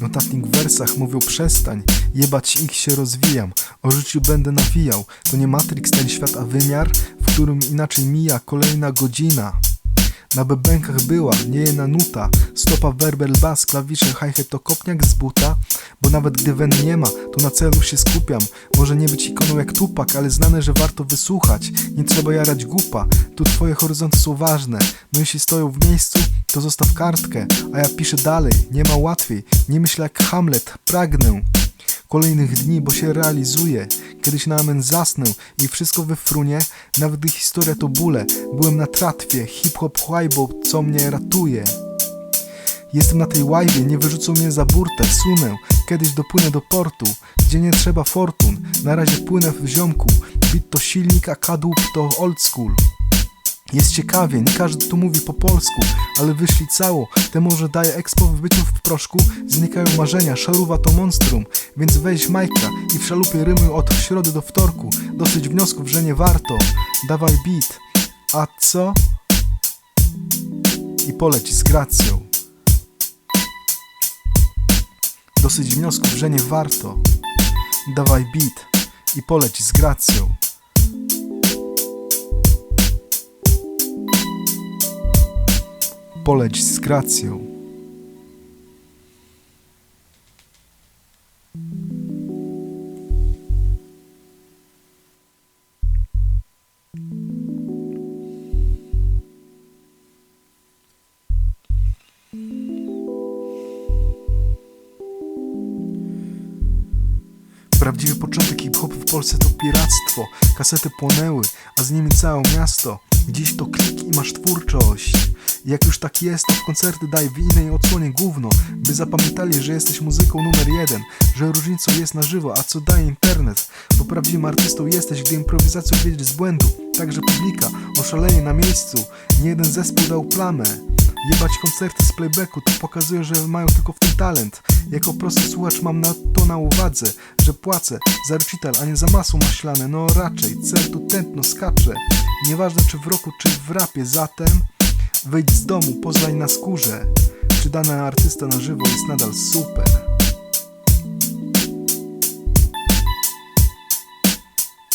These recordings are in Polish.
Notatnik w wersach mówił przestań, jebać ich się rozwijam, o życiu będę nawijał. To nie Matrix ten świat, a wymiar, w którym inaczej mija kolejna godzina. Na bębenkach była, nie jedna nuta Stopa, werbel, bas, klawisze, hi-hat to kopniak z buta Bo nawet gdy wen nie ma, to na celu się skupiam Może nie być ikoną jak Tupak, ale znane, że warto wysłuchać Nie trzeba jarać gupa, tu twoje horyzonty są ważne No jeśli stoją w miejscu, to zostaw kartkę A ja piszę dalej, nie ma łatwiej Nie myślę jak Hamlet, pragnę kolejnych dni, bo się realizuje. Kiedyś na amen zasnę i wszystko we frunie, nawet gdy historia to bóle. Byłem na tratwie, hip-hop łajbą, co mnie ratuje. Jestem na tej łajbie, nie wyrzucą mnie za burtę, sunę. Kiedyś dopłynę do portu, gdzie nie trzeba fortun. Na razie płynę w ziomku, bit to silnik, a kadłub to old school. Jest ciekawie, nie każdy tu mówi po polsku, ale wyszli cało. Te może daje expo w byciu w proszku, znikają marzenia, szaruwa to monstrum, więc weź majka i w szalupie rymuj od środy do wtorku. Dosyć wniosków, że nie warto, dawaj beat, a co? I poleć z gracją. Dosyć wniosków, że nie warto, dawaj beat i poleć z gracją. poleć z gracją. Prawdziwy początek hip-hopu w Polsce to piractwo. Kasety płonęły, a z nimi całe miasto. Dziś to klik i masz twórczość. Jak już tak jest, to w koncerty daj w innej odsłonie gówno By zapamiętali, że jesteś muzyką numer jeden Że różnicą jest na żywo, a co daje internet Bo prawdziwym artystą jesteś, gdy improwizacją wiedzieć z błędu Także publika oszaleje na miejscu Nie jeden zespół dał plamę Jebać koncerty z playbacku to pokazuje, że mają tylko w tym talent Jako prosty słuchacz mam na to na uwadze Że płacę za recital, a nie za masło maślane No raczej, cel tu tętno skacze Nieważne czy w roku, czy w rapie, zatem Wyjdź z domu, poznaj na skórze, czy dany artysta na żywo jest nadal super.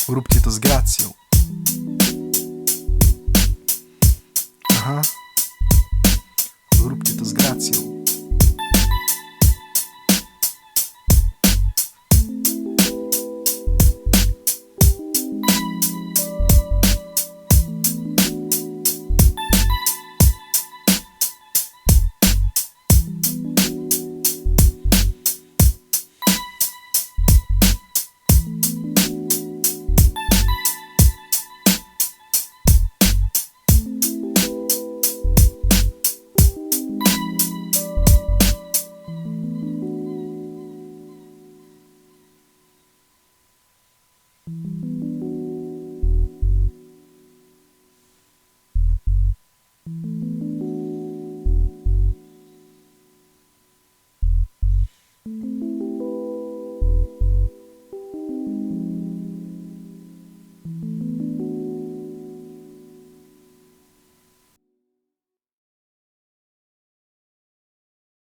Róbcie to z gracją. información.